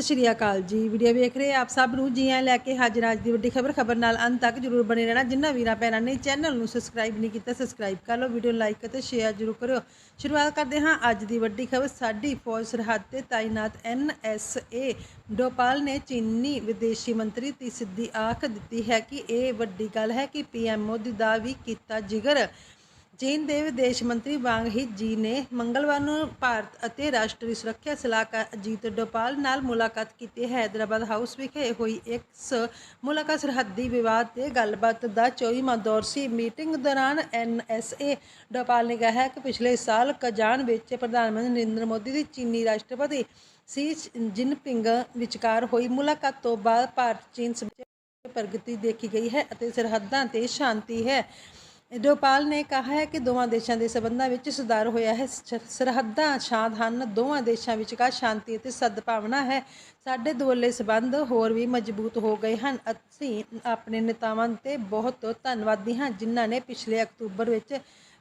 ਸਤਿ ਸ਼੍ਰੀ ਅਕਾਲ ਜੀ। ਵੀਡੀਓ ਵੇਖ ਰਹੇ ਆਪ ਸਭ ਨੂੰ ਜੀ ਆਇਆਂ ਲੈ ਕੇ ਹਾਜ਼ਰ ਅੱਜ ਦੀ ਵੱਡੀ ਖਬਰ। ਖਬਰ ਨਾਲ ਅੰਤ ਤੱਕ ਜਰੂਰ ਬਣੇ ਰਹਿਣਾ। ਜਿੰਨਾ ਵੀਰਾਂ ਭੈਣਾਂ ਨੇ ਚੈਨਲ ਨੂੰ ਸਬਸਕ੍ਰਾਈਬ ਨਹੀਂ ਕੀਤਾ, ਸਬਸਕ੍ਰਾਈਬ ਕਰ ਲਓ। ਵੀਡੀਓ ਲਾਈਕ ਅਤੇ ਸ਼ੇਅਰ ਜਰੂਰ ਕਰਿਓ। ਸ਼ੁਰੂਆਤ ਕਰਦੇ ਹਾਂ ਅੱਜ ਦੀ ਵੱਡੀ ਖਬਰ। ਸਾਡੀ ਫੌਜ ਸਰਹੱਦ ਤੇ ਤਾਇਨਾਤ ਐਨਐਸਏ ਡੋਪਾਲ ਨੇ ਚੀਨੀ ਵਿਦੇਸ਼ੀ ਮੰਤਰੀ ਦੀ ਸਿੱਧੀ ਆਖ ਦਿੱਤੀ ਹੈ ਕਿ ਇਹ ਵੱਡੀ ਗੱਲ ਹੈ ਕਿ ਪੀਐਮ ਮੋਦੀ ਦਾ ਵੀ ਕੀਤਾ ਜਿਗਰ। ਚੀਨ ਦੇ ਵਿਦੇਸ਼ ਮੰਤਰੀ ਵਾਂਗ ਹੀ ਜੀ ਨੇ ਮੰਗਲਵਾਰ ਨੂੰ ਭਾਰਤ ਅਤੇ ਰਾਸ਼ਟਰੀ ਸੁਰੱਖਿਆ ਸਲਾਹਕਾਰ ਅਜੀਤ ਡੋਪਾਲ ਨਾਲ ਮੁਲਾਕਾਤ ਕੀਤੀ। ਹੈ ਹੈਦਰਾਬਾਦ ਹਾਊਸ ਵਿਖੇ ਹੋਈ ਇਸ ਮੁਲਾਕਾਤ ਸਰਹੱਦੀ ਵਿਵਾਦ ਤੇ ਗੱਲਬਾਤ ਦਾ 24ਵਾਂ ਦੌਰ ਸੀ। ਮੀਟਿੰਗ ਦੌਰਾਨ ਐਨਐਸਏ ਡੋਪਾਲ ਨੇ ਕਿਹਾ ਕਿ ਪਿਛਲੇ ਸਾਲ ਕਜ਼ਾਨ ਵਿੱਚ ਪ੍ਰਧਾਨ ਮੰਤਰੀ ਨਰਿੰਦਰ ਮੋਦੀ ਦੀ ਚੀਨੀ ਰਾਸ਼ਟਰਪਤੀ ਸੀ ਜਿਨਪਿੰਗ ਵਿਚਕਾਰ ਹੋਈ ਮੁਲਾਕਾਤ ਤੋਂ ਬਾਅਦ ਭਾਰਤ ਚੀਨ ਪ੍ਰਗਤੀ ਦੇਖੀ ਗਈ ਹੈ ਅਤੇ ਸਰਹੱਦਾਂ ਤੇ ਸ਼ਾਂਤੀ ਹੈ। ਡੋਪਾਲ ਨੇ ਕਿਹਾ ਹੈ ਕਿ ਦੋਵਾਂ ਦੇਸ਼ਾਂ ਦੇ ਸਬੰਧਾਂ ਵਿੱਚ ਸੁਧਾਰ ਹੋਇਆ ਹੈ। ਸ- ਸਰਹੱਦਾਂ ਸ਼ਾਂਤ ਹਨ ਦੋਵਾਂ ਦੇਸ਼ਾਂ ਵਿਚਕਾਰ ਸ਼ਾਂਤੀ ਅਤੇ ਸਦਭਾਵਨਾ ਹੈ। ਸਾਡੇ ਦੁਵੱਲੇ ਸਬੰਧ ਹੋਰ ਵੀ ਮਜ਼ਬੂਤ ਹੋ ਗਏ ਹਨ। ਅਸੀਂ ਆਪਣੇ ਨੇਤਾਵਾਂ ਤੇ ਬਹੁਤ ਧੰਨਵਾਦੀ ਹਾਂ, ਜਿਨ੍ਹਾਂ ਨੇ ਪਿਛਲੇ ਅਕਤੂਬਰ ਵਿੱਚ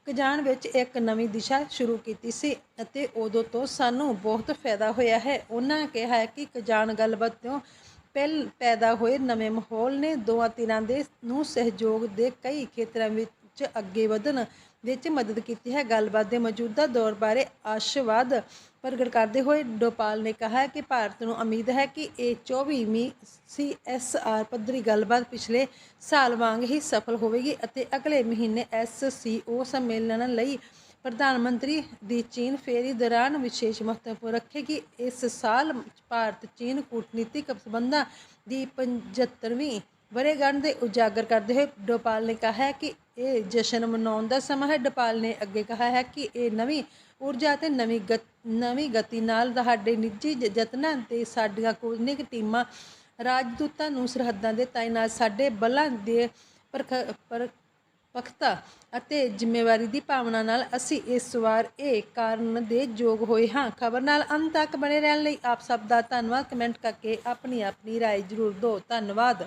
ਕਜਾਨ ਵਿੱਚ ਇੱਕ ਨਵੀਂ ਦਿਸ਼ਾ ਸ਼ੁਰੂ ਕੀਤੀ ਸੀ ਅਤੇ ਉਦੋਂ ਤੋਂ ਸਾਨੂੰ ਬਹੁਤ ਫਾਇਦਾ ਹੋਇਆ ਹੈ। ਉਹਨਾਂ ਕਿਹਾ ਹੈ ਕਿ ਕਜਾਨ ਗੱਲਬਾਤ ਤੋਂ ਪਹਿਲ, ਪੈਦਾ ਹੋਏ ਨਵੇਂ ਮਾਹੌਲ ਨੇ। ਦੋਵਾਂ ਤਿਰਾਂ ਦੇ ਨੂੰ ਸਹਿਯੋਗ ਦੇ ਕਈ ਖੇਤਰਾਂ ਵਿੱਚ ਅੱਗੇ ਵਧਣ ਵਿੱਚ ਮਦਦ ਕੀਤੀ ਹੈ। ਗੱਲਬਾਤ ਦੇ ਮੌਜੂਦਾ ਦੌਰ ਬਾਰੇ ਆਸ਼ਾਵਾਦ ਪ੍ਰਗਟ ਕਰਦੇ ਹੋਏ ਡੋਪਾਲ ਨੇ ਕਿਹਾ ਕਿ ਭਾਰਤ ਨੂੰ ਉਮੀਦ ਹੈ ਕਿ ਇਹ 24ਵੀਂ ਸੀਐਸਆਰ ਪੱਧਰੀ ਗੱਲਬਾਤ ਪਿਛਲੇ ਸਾਲ ਵਾਂਗ ਹੀ ਸਫਲ ਹੋਵੇਗੀ ਅਤੇ ਅਗਲੇ ਮਹੀਨੇ ਐਸਸੀਓ ਸੰਮੇਲਨ ਲਈ ਪ੍ਰਧਾਨ ਮੰਤਰੀ ਦੀ ਚੀਨ ਫੇਰੀ ਦੌਰਾਨ ਵਿਸ਼ੇਸ਼ ਮਹੱਤਵ ਰੱਖੇਗੀ। ਇਸ ਸਾਲ ਭਾਰਤ ਚੀਨ ਕੂਟਨੀਤਿਕ ਸੰਬੰਧਾਂ ਦੀ 75ਵੀਂ ਵਰ੍ਹੇਗੰਢ ਦੇ ਉਜਾਗਰ ਕਰਦੇ ਹੋਏ ਡੋਪਾਲ ਨੇ ਕਿਹਾ ਹੈ ਕਿ ਇਹ ਜਸ਼ਨ ਮਨਾਉਣ ਦਾ ਸਮਾਂ ਹੈ ਡੋਪਾਲ ਨੇ ਅੱਗੇ ਕਿਹਾ ਹੈ ਕਿ ਇਹ ਨਵੀਂ ਊਰਜਾ ਤੇ ਨਵੀਂ ਗਤ ਨਵੀਂ ਗਤੀ ਨਾਲ ਸਾਡੇ ਨਿੱਜੀ ਜ- ਯਤਨਾਂ ਤੇ ਸਾਡੀਆਂ ਕੋਨਿਕ ਟੀਮਾਂ ਰਾਜਦੂਤਾਂ ਨੂੰ ਸਰਹੱਦਾਂ ਦੇ ਤਾਇਨਾਤ ਸਾਡੇ ਬਲਾਂ ਦੇ ਪਰਖ ਪਰ ਪਖਤਾ ਅਤੇ ਜ਼ਿੰਮੇਵਾਰੀ ਦੀ ਭਾਵਨਾ ਨਾਲ ਅਸੀਂ ਇਸ ਵਾਰ ਇਹ ਕਾਰਨ ਦੇ ਯੋਗ ਹੋਏ ਹਾਂ ਖਬਰ ਨਾਲ ਅੰਤ ਤੱਕ ਬਣੇ ਰਹਿਣ ਲਈ ਆਪ ਸਭ ਦਾ ਧੰਨਵਾਦ ਕਮੈਂਟ ਕਰਕੇ ਆਪਣੀ ਆਪਣੀ رائے ਜ਼ਰੂਰ ਦਿਓ ਧੰਨਵਾਦ